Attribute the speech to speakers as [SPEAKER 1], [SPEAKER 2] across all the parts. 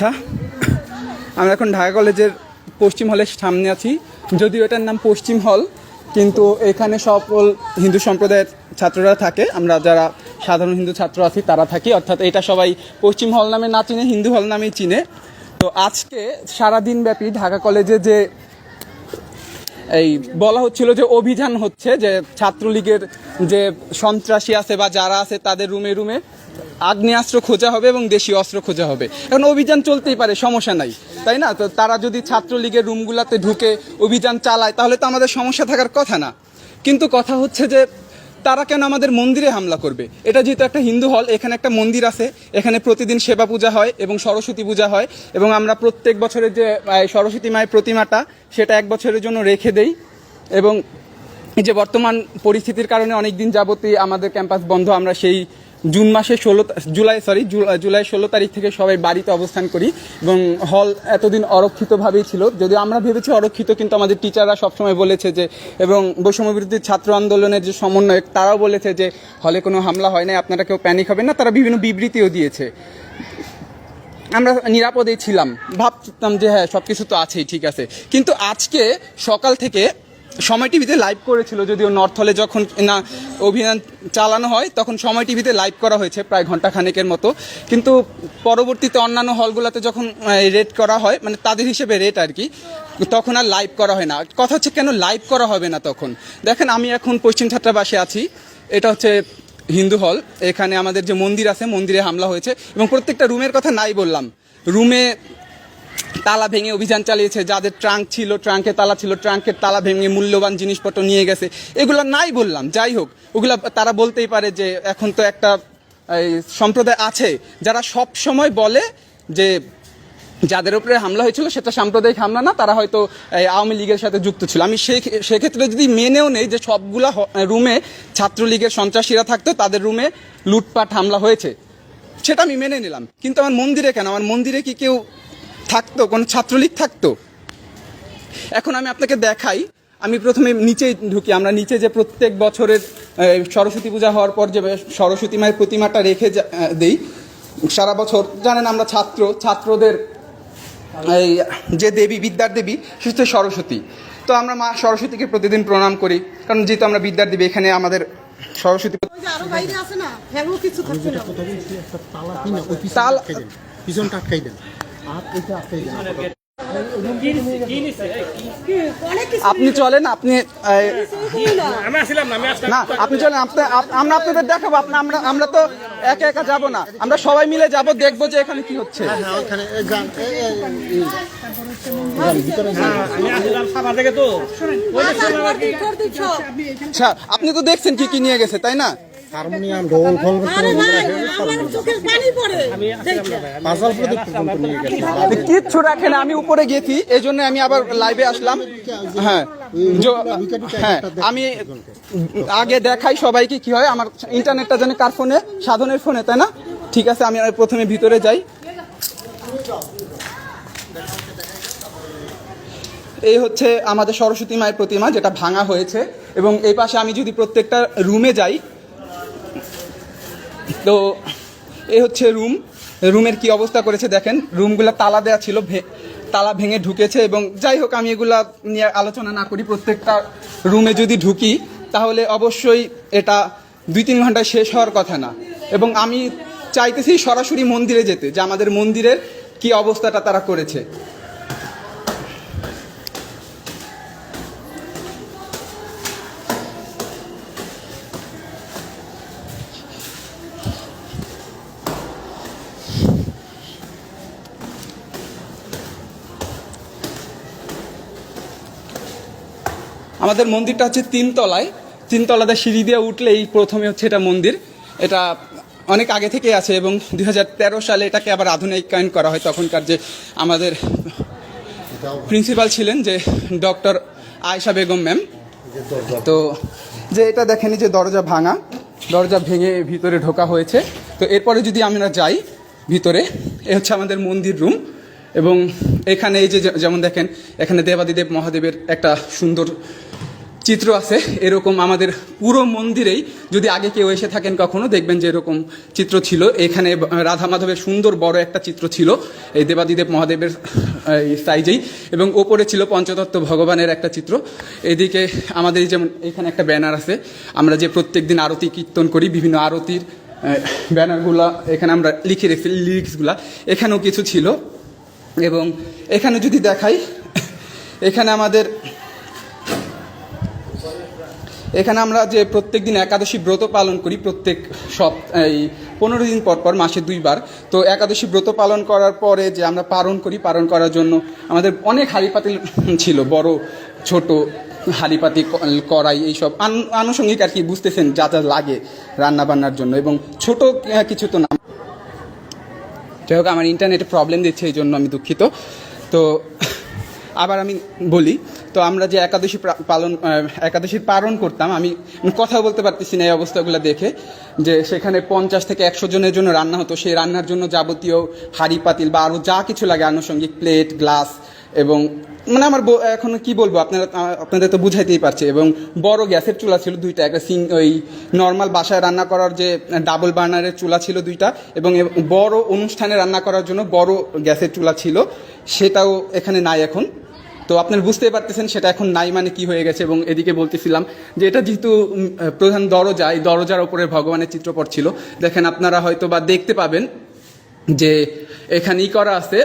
[SPEAKER 1] আচ্ছা। আমরা এখন ঢাকা কলেজের পশ্চিম হলের সামনে আছি। যদিও এটার নাম পশ্চিম হল, কিন্তু এখানে সকল হিন্দু সম্প্রদায়ের ছাত্ররা থাকে। আমরা যারা সাধারণ হিন্দু ছাত্র আছি, তারা থাকি। অর্থাৎ এটা সবাই পশ্চিম হল নামে না চিনে, হিন্দু হল নামেই চিনে। তো আজকে সারাদিন ব্যাপী ঢাকা কলেজে যে এই বলা হচ্ছিল যে অভিযান হচ্ছে, যে ছাত্রলীগের যে সন্ত্রাসী আছে বা যারা আছে তাদের রুমে রুমে আগ্নেয়াস্ত্র খোঁজা হবে এবং দেশীয় অস্ত্র খোঁজা হবে। এখন অভিযান চলতেই পারে, সমস্যা নাই, তাই না? তো তারা যদি ছাত্রলীগের রুমগুলোতে ঢুকে অভিযান চালায়, তাহলে তো আমাদের সমস্যা থাকার কথা না। কিন্তু কথা হচ্ছে যে, তারা কেন আমাদের মন্দিরে হামলা করবে? এটা যেহেতু একটা হিন্দু হল, এখানে একটা মন্দির আছে, এখানে প্রতিদিন সেবা পূজা হয় এবং সরস্বতী পূজা হয়, এবং আমরা প্রত্যেক বছরের যে সরস্বতী মায়ের প্রতিমাটা, সেটা এক বছরের জন্য রেখে দেই, এবং যে বর্তমান পরিস্থিতির কারণে অনেক দিন যাবতই আমাদের ক্যাম্পাস বন্ধ, আমরা সেই জুন মাসে ষোলো জুলাই সরি জুলাই ষোলো তারিখ থেকে সবাই বাড়িতে অবস্থান করি এবং হল এতদিন অরক্ষিতভাবেই ছিল। যদি আমরা ভেবেছি অরক্ষিত, কিন্তু আমাদের টিচাররা সবসময় বলেছে যে, এবং বৈষম্য বিরোধী ছাত্র আন্দোলনের যে সমন্বয়ক, তারাও বলেছে যে হলে কোনো হামলা হয় নাই, আপনারা কেউ প্যানিক হবেন না, তারা বিভিন্ন বিবৃতিও দিয়েছে। আমরা নিরাপদেই ছিলাম। ভাবতাম যে হ্যাঁ সব কিছু তো আছেই, ঠিক আছে। কিন্তু আজকে সকাল থেকে সময় টিভিতে লাইভ করেছিল যদিও নর্থ হলে যখন, না, অভিযান চালানো হয়, তখন সময় টিভিতে লাইভ করা হয়েছে প্রায় ঘণ্টা খানেকের মতো। কিন্তু পরবর্তীতে অন্যান্য হলগুলোতে যখন রেট করা হয় মানে তাদের হিসেবে রেট আর কি, তখন আর লাইভ করা হয় না। কথা হচ্ছে কেন লাইভ করা হবে না তখন? দেখেন, আমি এখন পশ্চিম ছাত্রাবাসে আছি। এটা হচ্ছে হিন্দু হল এখানে আমাদের যে মন্দির আছে, মন্দিরে হামলা হয়েছে। এবং প্রত্যেকটা রুমের কথা নাই বললাম। রুমে তালা ভেঙে অভিযান চালিয়েছে। যাদের ট্রাঙ্ক ছিল ট্রাঙ্কে তালা ছিল, ট্রাঙ্কের তালা ভেঙে মূল্যবান জিনিসপত্র নিয়ে গেছে। এগুলো নাই বললাম, যাই হোক। ওগুলো তারা বলতেই পারে যে এখন তো একটা সম্প্রদায় আছে যারা সব সময় বলে যে যাদের উপরে হামলা হয়েছিল সেটা সাম্প্রদায়িক হামলা না, তারা হয়তো আওয়ামী লীগের সাথে যুক্ত ছিল। আমি সেই সেক্ষেত্রে যদি মেনেও নেই যে সবগুলা রুমে ছাত্রলীগের সন্ত্রাসীরা থাকতো, তাদের রুমে লুটপাট, হামলা হয়েছে। সেটা আমি মেনে নিলাম। কিন্তু আমার মন্দিরে কেন? আমার মন্দিরে কি কেউ থাকতো কোন ছাত্রলীগ থাকতো। এখন আমি আপনাকে দেখাই আমি প্রথমে নিচে ঢুকি আমরা নিচে যে প্রত্যেক বছরের সরস্বতী পূজা হওয়ার পর যে সরস্বতী মায়ের প্রতিমাটা রেখে দেই সারা বছর জানেন আমরা ছাত্র ছাত্রদের এই যে দেবী বিদ্যার দেবী সে হচ্ছে সরস্বতী। তো আমরা মা সরস্বতীকে প্রতিদিন প্রণাম করি কারণ যেহেতু আমরা বিদ্যার দেবী এখানে আমাদের সরস্বতী
[SPEAKER 2] ওই যে আরও বাইরে আছে না হ্যাগো কিছু থাকছে না।
[SPEAKER 3] কথা বলছি একটা তালা কিনা ওই পিছনটা আটকাই দেন।
[SPEAKER 1] আপনি চলেন আপনি
[SPEAKER 2] না
[SPEAKER 4] আমি আসলাম না আমি আসলাম
[SPEAKER 1] না আপনি চলেন আপনি আমরা আপনাদের দেখাবো আপনি আমরা আমরা তো একা একা যাব না। আমরা সবাই মিলে যাব দেখব যে এখানে কি হচ্ছে। আপনি তো দেখছেন কি কি নিয়ে গেছে তাই না?
[SPEAKER 3] হারমোনিয়াম ঢোল ফল
[SPEAKER 2] আরে ভাই আমার চোখের পানি পড়ে। দেখে
[SPEAKER 3] পাজাল প্রদীপ পর্যন্ত নিয়ে গেছে।
[SPEAKER 1] কিচ্ছু রাখে না আমি উপরে গেছি এই জন্য আমি আবার লাইভে আসলাম। হ্যাঁ হ্যাঁ আমি আগে দেখাই সবাইকে কি হয় আমার ইন্টারনেটটা জানে কার ফোনে সাধনের ফোনে তাই না? ঠিক আছে আমি প্রথমে ভিতরে যাই। এই হচ্ছে আমাদের সরস্বতী মায়ের প্রতিমা যেটা ভাঙা হয়েছে। এবং এই পাশে আমি যদি প্রত্যেকটা রুমে যাই তো এই হচ্ছে রুম। রুমের কি অবস্থা করেছে দেখেন। রুমগুলো তালা দেওয়া ছিল তালা ভেঙে ঢুকেছে এবং যাই হোক, আমি এগুলা নিয়ে আলোচনা না করি। প্রত্যেকটা রুমে যদি ঢুকি, তাহলে অবশ্যই এটা দুই তিন ঘন্টায় শেষ হওয়ার কথা না। এবং আমি চাইতেছি সরাসরি মন্দিরে যেতে, যে আমাদের মন্দিরের কি অবস্থাটা তারা করেছে। আমাদের মন্দিরটা হচ্ছে তিনতলায়। তিনতলাতে সিঁড়ি দিয়ে উঠলে এই প্রথমে হচ্ছে এটা মন্দির। এটা অনেক আগে থেকে আছে এবং দুই হাজার তেরো সালে এটাকে আবার আধুনিকায়ন করা হয়। তখনকার যে আমাদের প্রিন্সিপাল ছিলেন যে ডক্টর আয়শা বেগম ম্যাম। তো যে এটা দেখেনি যে দরজা ভাঙা, দরজা ভেঙে ভিতরে ঢোকা হয়েছে। তো এরপরে যদি আমরা যাই ভিতরে, এ হচ্ছে আমাদের মন্দির রুম এবং এখানে এই যে- যেমন দেখেন, এখানে দেবাদিদেব মহাদেবের একটা সুন্দর চিত্র আছে। এরকম আমাদের পুরো মন্দিরেই যদি আগে কেউ এসে থাকেন কখনো, দেখবেন যে এরকম চিত্র ছিল। এখানে রাধা মাধবের সুন্দর বড় একটা চিত্র ছিল, এই দেবাদিদেব মহাদেবের সাইজেই। এবং ওপরে ছিল পঞ্চতত্ত্ব ভগবানের একটা চিত্র। এদিকে আমাদের যেমন এখানে একটা ব্যানার আছে, আমরা যে প্রত্যেক দিন আরতি কীর্তন করি, বিভিন্ন আরতির ব্যানারগুলা এখানে আমরা লিখে রেখেছি, লিরিক্সগুলা। এখানেও কিছু ছিল। এবং এখানে যদি দেখাই, এখানে আমাদের এখানে আমরা যে প্রত্যেক দিন একাদশী ব্রত পালন করি, প্রত্যেক সপ, এই পনেরো দিন পর পর, মাসে দুইবার। তো একাদশী ব্রত পালন করার পরে যে আমরা পালন করি, পালন করার জন্য আমাদের অনেক হাড়ি পাতিল ছিল, বড়, ছোট হাড়ি পাতি ক- কড়াই, এইসব। আন- আনুষঙ্গিক আর কি বুঝতেছেন যা যা লাগে রান্না বান্নার জন্য। এবং ছোট কিছু তো না যাই হোক, আমার ইন্টারনেটে প্রবলেম দিচ্ছে, এই জন্য আমি দুঃখিত। তো আবার আমি বলি, তো আমরা যে একাদশী পালন একাদশীর পালন করতাম, আমি কথা বলতে পারতেছি না এই অবস্থাগুলো দেখে, যে সেখানে পঞ্চাশ থেকে একশো জনের জন্য রান্না হতো, সেই রান্নার জন্য যাবতীয় হাঁড়ি, পাতিল বা আরও যা কিছু লাগে আনুষঙ্গিক প্লেট, গ্লাস এবং মানে আমার এখন কি বলব, আপনারা আপনাদের তো বুঝাইতেই পারছে এবং বড় গ্যাসের চুলা ছিল দুইটা, একটা সিং, ওই নর্মাল বাসায় রান্না করার যে ডাবল বার্নারের চুলা ছিল দুইটা এবং বড় অনুষ্ঠানে রান্না করার জন্য বড় গ্যাসের চুলা ছিল, সেটাও এখানে নাই এখন। তো আপনারা বুঝতেই পারতেছেন সেটা এখন নাই মানে কি হয়ে গেছে এবং এদিকে বলতেছিলাম যে এটা যেহেতু প্রধান দরজা, এই দরজার ওপরে ভগবানের চিত্রপট ছিল। দেখেন আপনারা হয়তো বা দেখতে পাবেন যে এখানে করা আছে,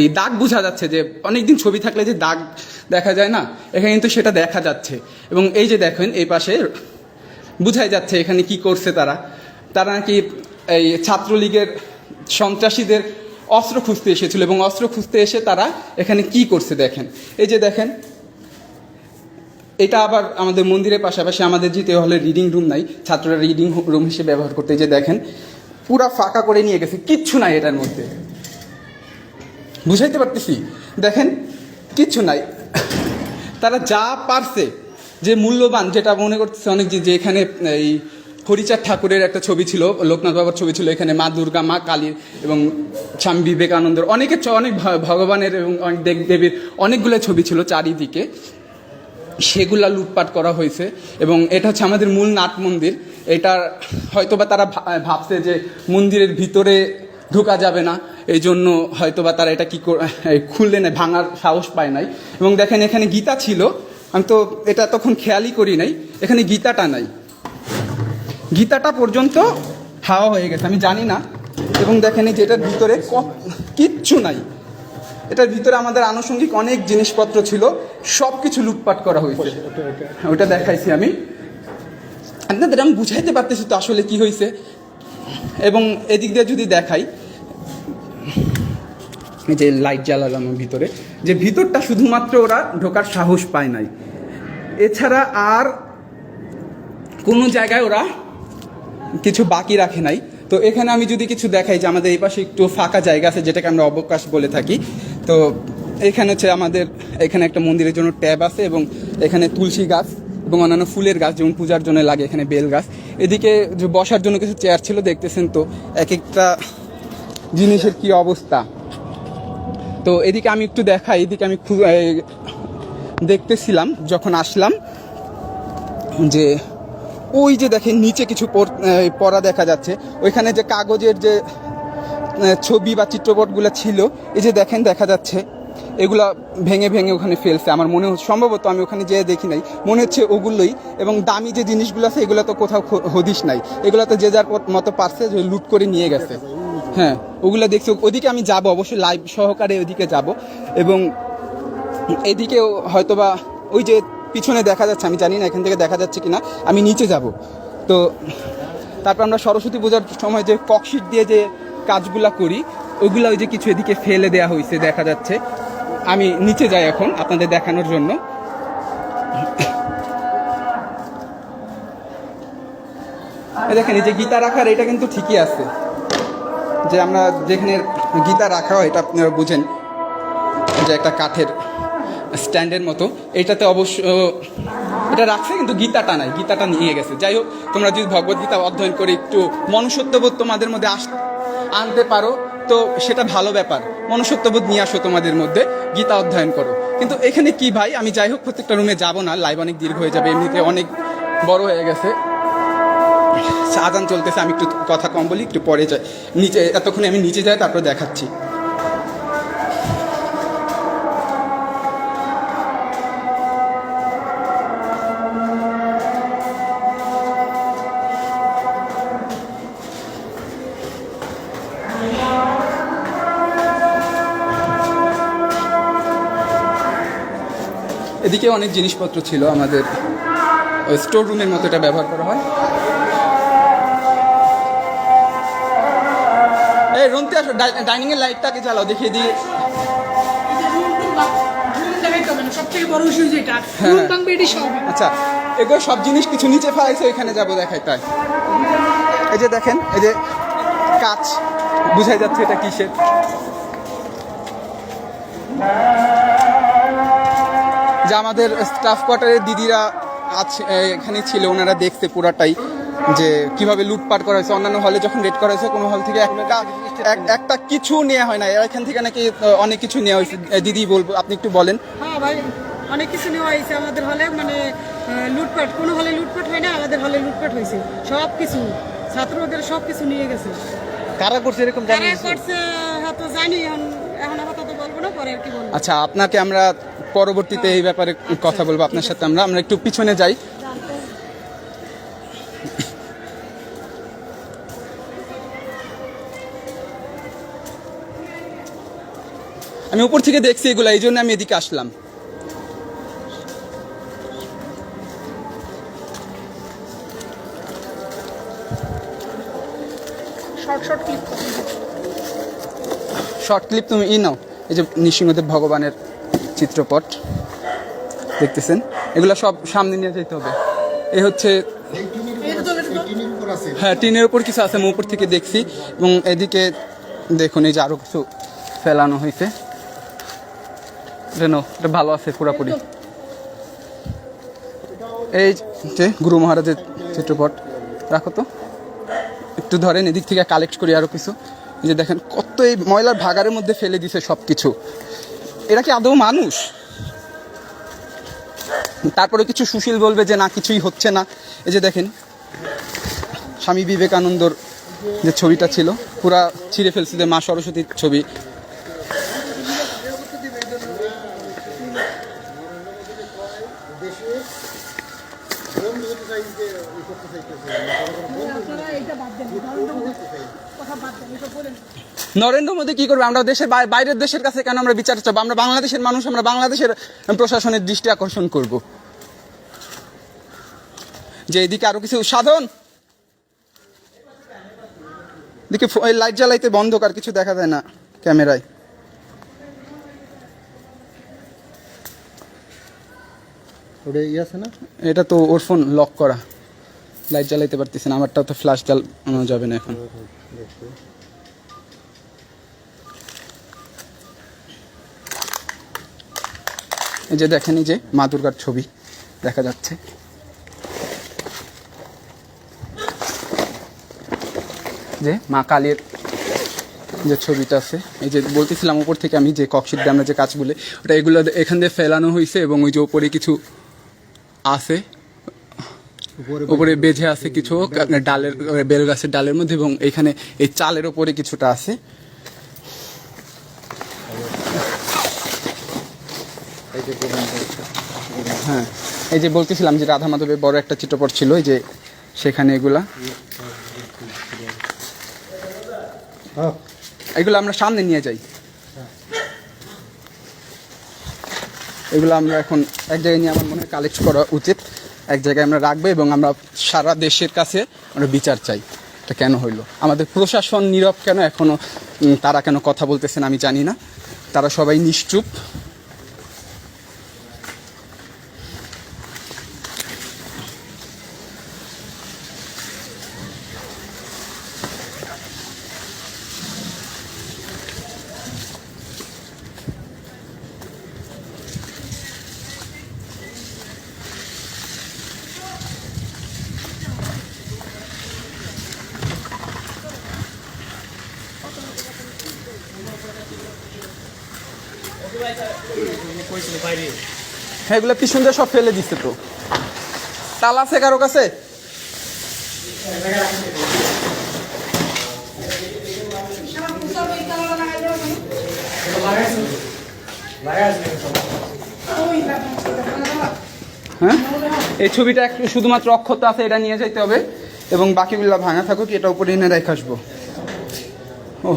[SPEAKER 1] এই দাগ বোঝা যাচ্ছে যে অনেকদিন ছবি থাকলে যে দাগ দেখা যায় না, এখানে কিন্তু সেটা দেখা যাচ্ছে। এবং এই যে দেখেন, এই পাশে বোঝাই যাচ্ছে এখানে কি করছে তারা। তারা নাকি এই ছাত্রলীগের সন্ত্রাসীদের অস্ত্র খুঁজতে এসেছিল এবং অস্ত্র খুঁজতে এসে তারা এখানে কি করছে দেখেন। এই যে দেখেন, এটা আবার আমাদের মন্দিরের পাশাপাশি আমাদের যেতে হলে রিডিং রুম নাই, ছাত্ররা রিডিং রুম হিসেবে ব্যবহার করতে। যে দেখেন, পুরা ফাঁকা করে নিয়ে গেছে, কিচ্ছু নাই এটার মধ্যে। বুঝাইতে পারতেছি? দেখেন, কিচ্ছু নাই। তারা যা পারছে, যে মূল্যবান, যেটা মনে করতেছে অনেক যে এখানে এই হরিচাঁদ ঠাকুরের একটা ছবি ছিল, লোকনাথ বাবার ছবি ছিল, এখানে মা দুর্গা, মা কালীর এবং স্বামী বিবেকানন্দের অনেকের অনেক ভগবানের এবং অনেক দেব, দেবীর অনেকগুলো ছবি ছিল চারিদিকে। সেগুলা লুটপাট করা হয়েছে এবং এটা হচ্ছে আমাদের মূল নাট মন্দির। এটার হয়তোবা তারা ভাবছে যে মন্দিরের ভিতরে ঢোকা যাবে না এই জন্য হয়তোবা তারা এটা কি খুললে না, ভাঙার সাহস পায় নাই। এবং দেখেন এখানে গীতা ছিল, আমি তো এটা তখন খেয়ালই করি নাই, এখানে গীতাটা নাই। গীতাটা পর্যন্ত হাওয়া হয়ে গেছে আমি জানি না। এবং দেখেন এই যে এটার ভিতরে কিচ্ছু নাই। এটার ভিতরে আমাদের আনুষঙ্গিক অনেক জিনিসপত্র ছিল সব কিছু লুটপাট করা হয়েছে। ওটা দেখাইছি আমি। আপনাদের আমি বুঝাইতে পারতেছি তো আসলে কি হয়েছে এবং এদিক দিয়ে যদি দেখাই যে লাইট জ্বালালাম ভিতরে যে ভিতরটা শুধুমাত্র ওরা ঢোকার সাহস পায় নাই। এছাড়া আর কোনো জায়গায় ওরা কিছু বাকি রাখে নাই। তো এখানে আমি যদি কিছু দেখাই যে আমাদের এই পাশে একটু ফাঁকা জায়গা আছে, যেটাকে আমরা অবকাশ বলে থাকি। তো এখানে হচ্ছে আমাদের এখানে একটা মন্দিরের জন্য ট্যাব আছে এবং এখানে তুলসী গাছ এবং অন্যান্য ফুলের গাছ, যেমন পূজার জন্য লাগে এখানে বেল গাছ। এদিকে যে বসার জন্য কিছু চেয়ার ছিল, দেখতেছেন তো এক একটা জিনিসের কি অবস্থা। তো এদিকে আমি একটু দেখাই, এদিকে আমি দেখতেছিলাম, যখন আসলাম যে ওই যে দেখেন, নিচে কিছু পড়া দেখা যাচ্ছে। ওইখানে যে কাগজের যে ছবি বা চিত্রপটগুলো ছিল, এই যে দেখেন, দেখা যাচ্ছে। এগুলা ভেঙে ভেঙে ওখানে ফেলছে। আমার মনে হচ্ছে, সম্ভবত আমি ওখানে যেয়ে দেখি নাই। মনে হচ্ছে ওগুলোই, এবং দামি যে জিনিসগুলো আছে, এগুলো তো কোথাও হদিস নাই। এগুলো তো যে যার মতো পারছে, যে লুট করে নিয়ে গেছে। হ্যাঁ ওগুলো দেখছি। ওদিকে আমি যাব, অবশ্যই লাইভ সহকারে ওদিকে যাব। এবং এদিকেও হয়তোবা, ওই যে পিছনে দেখা যাচ্ছে, আমি জানি না এখান থেকে দেখা যাচ্ছে কিনা, আমি নিচে যাব। তো তারপর আমরা সরস্বতী পূজার সময় যে ককশিট দিয়ে যে কাজগুলা করি ওইগুলা ওই যে কিছু এদিকে ফেলে দেওয়া হয়েছে দেখা যাচ্ছে। আমি নিচে যাই এখন আপনাদের দেখানোর জন্য। দেখেন, এই যে গীতা রাখার, এটা কিন্তু ঠিকই আছে। যে আমরা যেখানে গীতা রাখা হয়, এটা আপনারা বুঝেন। যে একটা কাঠের স্ট্যান্ডের মতো। এটাতে অবশ্য, এটা রাখছে কিন্তু গীতাটা নাই, গীতাটা নিয়ে গেছে। যাই হোক, তোমরা যদি ভগবদ্গীতা অধ্যয়ন করে একটু মনুষ্যত্ববোধ তোমাদের মধ্যে আস, আনতে পারো, তো সেটা ভালো ব্যাপার। মনুষ্যত্ববোধ নিয়ে আসো তোমাদের মধ্যে, গীতা অধ্যয়ন করো। কিন্তু এখানে কি ভাই? আমি যাই হোক, প্রত্যেকটা রুমে যাব না লাইভ অনেক দীর্ঘ হয়ে যাবে, এমনিতে অনেক বড় হয়ে গেছে। আদান চলতেছে, আমি একটু কথা কম বলি, একটু পরে যাই। নিচে, এতক্ষণে আমি নিচে যাই, তারপর দেখাচ্ছি। এদিকে অনেক জিনিসপত্র ছিল আমাদের স্টোর রুমের মতো এটা ব্যবহার করা হয়। এই রুমতে আসো ডাইনিং এর লাইটটাকে জ্বালাও, দেখিয়ে দিয়ে হ্যাঁ। আচ্ছা এগুলো সব জিনিস কিছু নিচে ফেলাইছে, ওইখানে যাব দেখাই তাই। এই যে দেখেন, এই যে কাচ, বুঝাই যাচ্ছে এটা কিসের। যে আমাদের স্টাফ কোয়ার্টারের দিদিরা আছে এখানে ছিল ওনারা দেখতে পুরাটাই যে কীভাবে লুটপাট করা হয়েছে। অন্যান্য হলে যখন রেড করা হয়েছে কোনো হল থেকে একটা এক- একটা কিছু নেওয়া হয় না এখান থেকে নাকি অনেক কিছু নেওয়া হয়েছে। দিদি বলব আপনি একটু বলেন।
[SPEAKER 2] হ্যাঁ ভাই অনেক কিছু নেওয়া হয়েছে আমাদের হলে মানে লুটপাট কোনো হলে লুটপাট হয় না আমাদের হলে লুটপাট হয়েছে। সব কিছু ছাত্রদের সব কিছু নিয়ে গেছে।
[SPEAKER 4] কারা করছে এরকম
[SPEAKER 2] কারা করছে হ্যাঁ তো জানি এখন এখন আপাতত বলব না পরে আর কি বলব।
[SPEAKER 1] আচ্ছা আপনাকে আমরা পরবর্তীতে এই ব্যাপারে কথা বলব আপনার সাথে আমরা। আমরা একটু পিছনে যাই। আমি উপর থেকে দেখছি এগুলো এই জন্য আমি এদিকে আসলাম।
[SPEAKER 3] শর্ট
[SPEAKER 1] ক্লিপ তুমি ই নাও। এই যে নৃসিংহদেব ভগবানের চিত্রপট। দেখতেছেন? এগুলো সব সামনে নিয়ে যেতে হবে। এই হচ্ছে হ্যাঁ টিনের উপর কিছু আছে, আমি উপর থেকে দেখছি। এবং এদিকে দেখুন, এই যে আরও কিছু ফেলানো হয়েছে। যেন এটা ভালো আছে পুরাপুরি। এই যে গুরু মহারাজের চিত্রপট, রাখো তো। একটু ধরেন, এদিক থেকে কালেক্ট করি আরও কিছু। যে দেখেন, কত এই ময়লার ভাগারের মধ্যে ফেলে দিছে সব কিছু এরা কি আদৌ মানুষ? তারপরে কিছু সুশীল বলবে যে না, কিছুই হচ্ছে না। এই যে দেখেন, স্বামী বিবেকানন্দর যে ছবিটা ছিল, পুরা ছিঁড়ে ফেলছে যে মা সরস্বতীর ছবি। নরেন্দ্র মোদী কি করবে? আমরা দেশের বাই- বাইরের দেশের কাছে কেন আমরা বিচার চাবো? আমরা বাংলাদেশের মানুষ আমরা বাংলাদেশের প্রশাসনের দৃষ্টি আকর্ষণ করব। যে এদিকে আরও কিছু সাধন? এই লাইট জ্বালাইতে বন্ধ আর কিছু দেখা যায় না ক্যামেরায়।
[SPEAKER 5] ওটা ইয়ে আছে না?
[SPEAKER 1] এটা তো ওর ফোন লক করা। লাইট জ্বালাইতে পারতেছে না আমারটা তো ফ্ল্যাশ জ্বালানো যাবে না এখন। এই যে দেখেন এই যে মা দুর্গার ছবি দেখা যাচ্ছে। যে মা কালীর যে ছবিটা আছে এই যে বলতেছিলাম উপর থেকে আমি যে ককশিট ড্যামের যে কাজগুলো ওটা এগুলো এখান দিয়ে ফেলানো হয়েছে এবং ওই যে ওপরে কিছু আছে উপরে বেঁধে আছে কিছু ডালের বেল গাছের ডালের মধ্যে এবং এখানে এই চালের ওপরে কিছুটা আছে। হ্যাঁ এই যে বলতেছিলাম যে রাধা মাধবের বড় একটা চিত্রপট ছিল এই যে সেখানে এগুলা। এগুলো আমরা সামনে নিয়ে যাই। এগুলো আমরা এখন এক জায়গায় নিয়ে আমার মনে হয় কালেক্ট করা উচিত। এক জায়গায় আমরা রাখব এবং আমরা সারা দেশের কাছে আমরা বিচার চাই। এটা কেন হইল? আমাদের প্রশাসন নীরব কেন এখনও? উম, তারা কেন কথা বলতেছেন আমি জানি না। তারা সবাই নিশ্চুপ। হ্যাঁ এগুলো কি সুন্দর সব ফেলে দিচ্ছে তো। তাল আছে কারও কাছে? হ্যাঁ? এই ছবিটা একটু শুধুমাত্র অক্ষত আছে, এটা নিয়ে যাইতে হবে। এবং বাকিগুলো ভাঙা থাকুক, এটা উপরে এনে রেখে আসব। ও